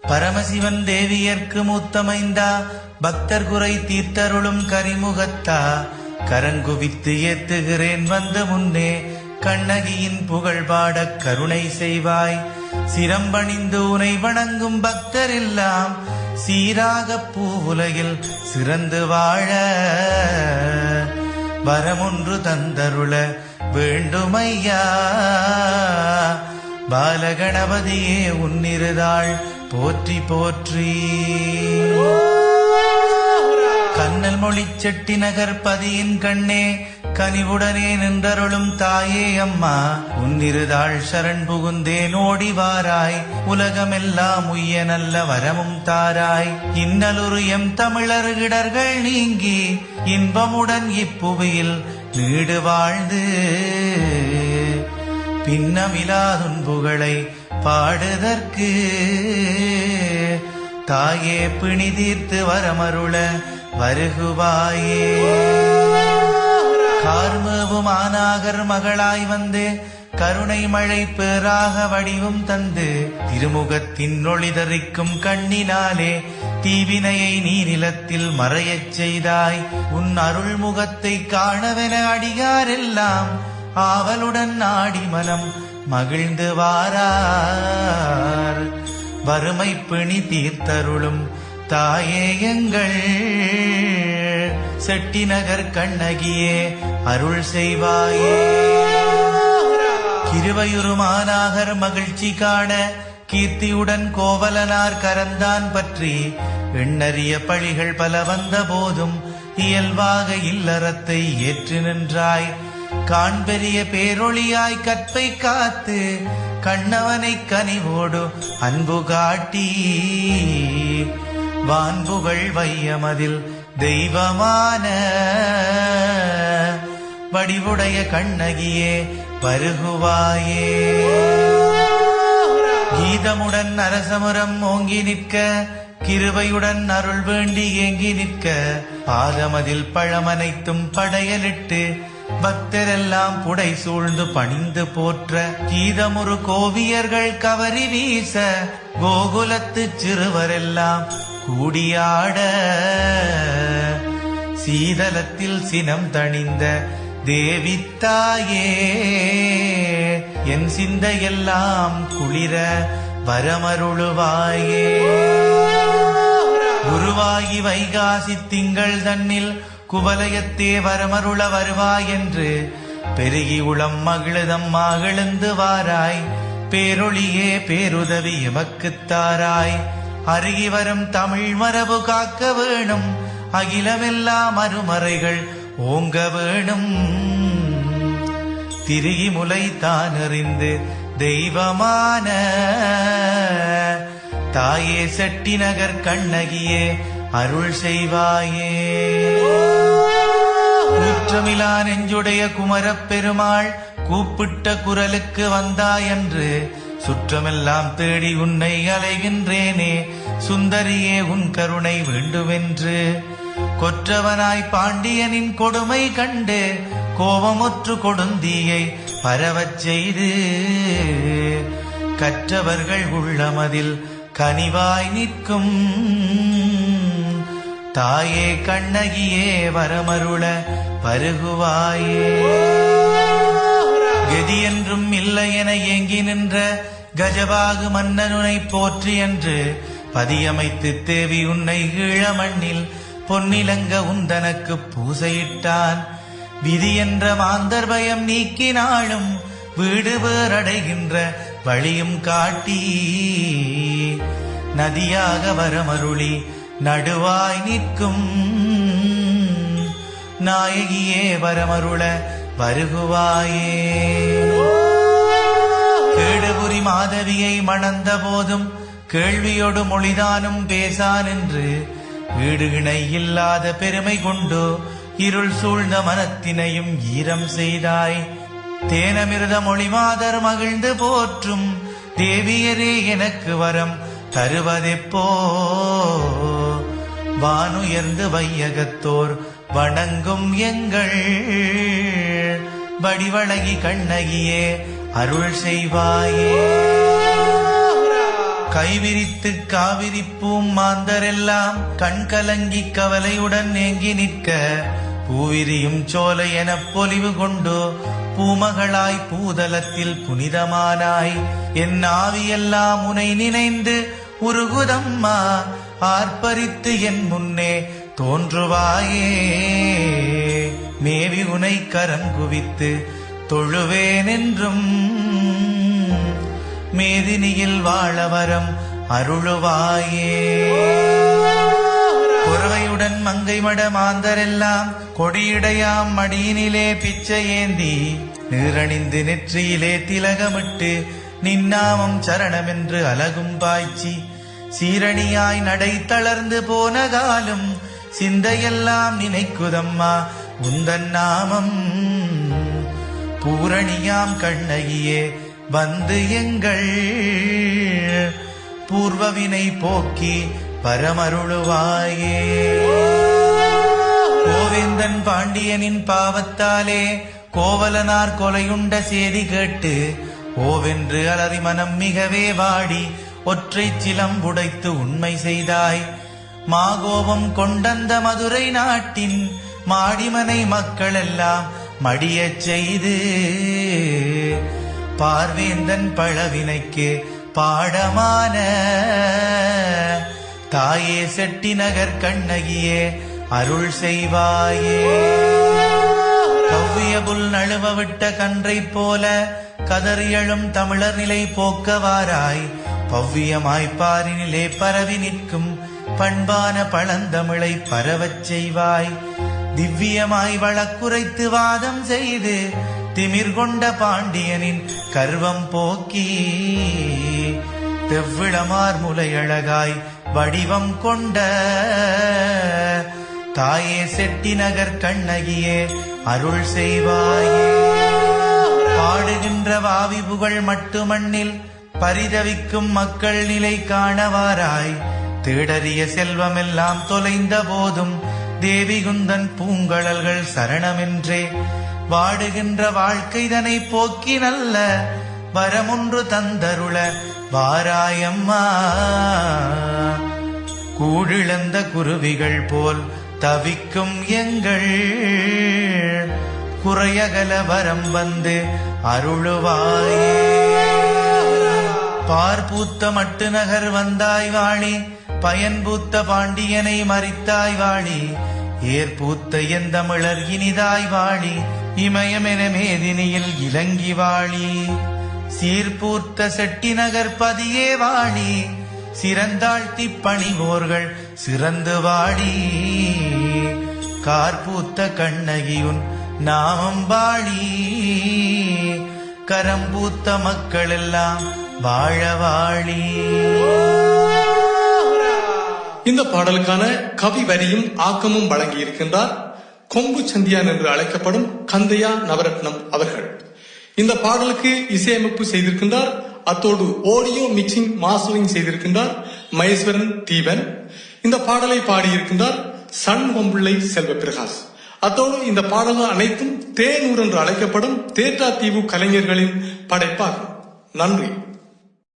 பரமசிவன் தேவியர்க்கு மூத்தமைந்தா பக்தர் குறை தீர்த்தருளும் கரிமுகத்தா கரங்குவித்து ஏத்துகிறேன் வந்த முன்னே கண்ணகியின் புகழ் பாட கருணை செய்வாய். சிரம்பணிந்து உனை வணங்கும் பக்தரெல்லாம் சீராக பூவுலகில் சிறந்து வாழ. வரமொன்று தந்தருள வேண்டுமையா? பாலகணபதியே உன்னிருதாள் போற்றி போற்றி. கண்ணல் மொழி செட்டி நகர் பதியின் கண்ணே கனிவுடனே நின்றருளும் தாயே அம்மா. உன்னிருதாள் சரண் புகுந்தேன் ஓடி வாராய். உலகமெல்லாம் உய்ய நல்ல வரமும் தாராய். இன்னலுரு எம் தமிழர் இடர்கள் நீங்கி இன்பமுடன் இப்புவியில் நீடு வாழ்ந்து. பின்னமிலா துன்புகளை பாடுதற்கு தாயே பிணி தீர்த்து வரமருள வருகுவாயே. கார்மவுமானாகர் மகளாய் வந்து கருணை மழை பேராக வடிவும் தந்து திருமுகத்தின் ஒளிதறிக்கும் கண்ணினாலே தீவினையை நீ நிலத்தில் மறையச் செய்தாய். உன் அருள்முகத்தை காணவென அடியாரெல்லாம் ஆவலுடன் நாடி மனம் மகிழ்ந்து வாரார் வறுமை பிணி தீர்த்தருளும் தாயே எங்கள். செட்டி நகர் கண்ணகியே அருள் செய்வாயே. கிருவையுருமானாகர் மகிழ்ச்சி காண கீர்த்தியுடன் கோவலனார் கரந்தான் பற்றி. எண்ணறிய பழிகள் பல வந்த போதும் இயல்பாக இல்லறத்தை ஏற்று நின்றாய். காண்பெரிய பேரொளியாய் கற்பை காத்து கண்ணவனை கனிவோடு அன்பு காட்டி. வான்புகள் வையமதில் தெய்வமான வடிவுடைய கண்ணகியே வருகுவாயே கீதமுடன் அரசமுரம் ஓங்கி நிற்க கிருபையுடன் அருள் வேண்டி ஏங்கி நிற்க பாதமதில் பழமனைத்தும் படையலிட்டு பக்தரெல்லாம் புடை சூழ்ந்து பணிந்து போற்ற கீதமுறு கோவியர்கள் கவரி வீச கோகுலத்து சிறுவரெல்லாம் கூடியாட. சீதலத்தில் சினம் தணிந்த தேவித்தாயே என் சிந்தையெல்லாம் குளிர வரமருளுவாயே. குருவாகி வைகாசி திங்கள் தன்னில் குவலயத்தே வரமருள வருவாய் என்று பெருகி உளம் மகிழுதம்மா எழுந்து வாராய். பேரொளியே பேருதவி எமக்கு தாராய். அருகி வரும் தமிழ் மரபு காக்க வேணும். அகிலமெல்லாம் அருமறைகள் ஓங்க வேணும். திருகி முலை தானறிந்து தெய்வமான. தாயே செட்டி நகர் கண்ணகியே அருள் செய்வாயே. குற்றமிலா நெஞ்சுடைய குமரப் பெருமாள் கூப்பிட்ட குரலுக்கு வந்தாயன்று சுற்றமெல்லாம் தேடி உன்னை அலைகின்றேனே. சுந்தரியே உன் கருணை வேண்டுமென்று கொற்றவனாய் பாண்டியனின் கொடுமை கண்டு கோபமுற்று கொடுந்தீயை பரவச் செய்து. கற்றவர்கள் உள்ளமதில் கனிவாய் நிற்கும். தாயே கண்ணகியே வரமருள பருகுவாயே. கதி என்றும் இல்லை என ஏங்கி நின்ற கஜபாகு மன்னனுனை போற்றி என்று பதியமைத்து தேவி உன்னை ஈழ மண்ணில் பொன்னிலங்க உந்தனக்கு பூசையிட்டான். விதி என்ற மாந்தர் பயம் நீக்கினாலும் வீடு வேறடைகின்ற வழியும் காட்டி. நதியாக வரமருளி நடுவாய் நிற்கும். நாயகியே வரமருள வருகுவாயே. கேடுபுரி மாதவியை மணந்த போதும் கேள்வியோடு மொழிதானும் பேசான் என்று வீடு இணை இல்லாத பெருமை கொண்டு இருள் சூழ்ந்த மனத்தினையும் ஈரம் செய்தாய். தேனமிர்த மொழிமாதர் மகிழ்ந்து போற்றும் தேவியரே எனக்கு வரம் தருவதெப்போ? வானுயர்ந்து வையகத்தோர் வணங்கும் எங்கள் வடிவழகி கண்ணகியே அருள் செய்வாயே. கைவிரித்து காவிரிப்பூம் மாந்தரெல்லாம் கண் கலங்கி கவலையுடன் ஏங்கி நிற்க பூவிரியும் சோலை என பொலிவு கொண்டு பூமகளாய் பூதலத்தில் புனிதமானாய். என் ஆவியெல்லாம் உனை நினைந்து உருகுதம்மா ஆர்ப்பரித்து என் முன்னே தோன்றுவாயே. மேவி உனை கரம் குவித்து தொழுவேன் என்றும் மேதினியில் வாழ வரம் அருளுவாயே. குறவையுடன் மங்கை மட மாந்தரெல்லாம் கொடியுடையாம் மடியினிலே பிச்சை ஏந்தி நீரணிந்து நெற்றியிலே திலகமிட்டு நின்னாமம் சரணமென்று அலகும் பாய்ச்சி சீரணியாய் நடை தளர்ந்து போன காலும் சிந்தையெல்லாம் நினைக்குதம்மா உந்தன் நாமம். பூரணியாம் கண்ணகியே வந்து எங்கள் பூர்வவினை போக்கி பரமருளுவாயே. கோவேந்தன் பாண்டியனின் பாவத்தாலே கோவலனார் கொலையுண்ட சேதி கேட்டு ஓவென்று அலறி மனம் மிகவே வாடி ஒற்றை சிலம் உடைத்து உண்மை செய்தாய். மாகோபம் கொண்டந்த மதுரை நாட்டின் மாடிமனை மக்கள் எல்லாம் மடியச் செய்து. பார்வேந்தன் பழவினைக்கு பாடமான தாயே செட்டி நகர் கண்ணகியே அருள் செய்வாயே. கவ்வியபுல் நழுவ விட்ட கன்றை போல கதறியழும் தமிழர் நிலை போக்கவாராய். பவ்வியமாய் பாரினிலே பரவி நிற்கும் பண்பான பழந்தமிழை பரவச் செய்வாய். திவ்யமாய் வழக்குரைத்து வாதம் செய்து திமிர் கொண்ட பாண்டியனின் கர்வம் போக்கி. தெவ்விளமார் முலையழகாய் வடிவம் கொண்ட தாயே செட்டி நகர் கண்ணகியே அருள் செய்வாயே. பாடுகின்ற வாவி புகழ் மட்டுமண்ணில் பரிதவிக்கும் மக்கள் நிலை காணவாராய். தேடறிய செல்வமெல்லாம் தொலைந்த போதும் தேவிகுந்தன் பூங்கழல்கள் சரணமென்றே. வாடுகின்ற வாழ்க்கைதனை போக்கி நல்ல வரமொன்று தந்தருள வாராயம்மா. கூழிழந்த குருவிகள் போல் தவிக்கும் எங்கள் குறையகல வரம் வந்து அருளுவாயே. பார்பூத்த மட்டு நகர் வந்தாய் வாழி பயன்பூத்த பாண்டியனை மறித்தாய் வாழி ஏற்பூத்த எந்தமிழர் இனிதாய் வாழி இமயமென மேதினியில் இலங்கி வாழி சீர்பூர்த்த செட்டி நகர் பதியே வாழி சிறந்தாழ்த்தி பணிவோர்கள் சிறந்து வாடி கார்பூத்த கண்ணகியுன் நாமம் வாழி கரம்பூத்த மக்கள் எல்லாம் வாழவாழி இந்த பாடலுக்கான கவி வரியும் ஆக்கமும் வழங்கி இருக்கின்றார் கொம்பு சந்தியான் என்று அழைக்கப்படும் கந்தையா நவரத்னம் அவர்கள். இந்த பாடலுக்கு இசையமைப்பு செய்திருக்கின்றார். அத்தோடு ஆடியோ மிக்சிங் மாஸ்டரிங் செய்திருக்கின்றார் மகேஸ்வரன் தீபன் இந்த பாடலை பாடியிருக்கின்றார் சண்முகம்பிள்ளை செல்வ பிரகாஷ் அத்தோடு இந்த பாடல்கள் அனைத்தும் தேனூர் என்று அழைக்கப்படும் தேற்றாத்தீவு கலைஞர்களின் படைப்பாகும். நன்றி.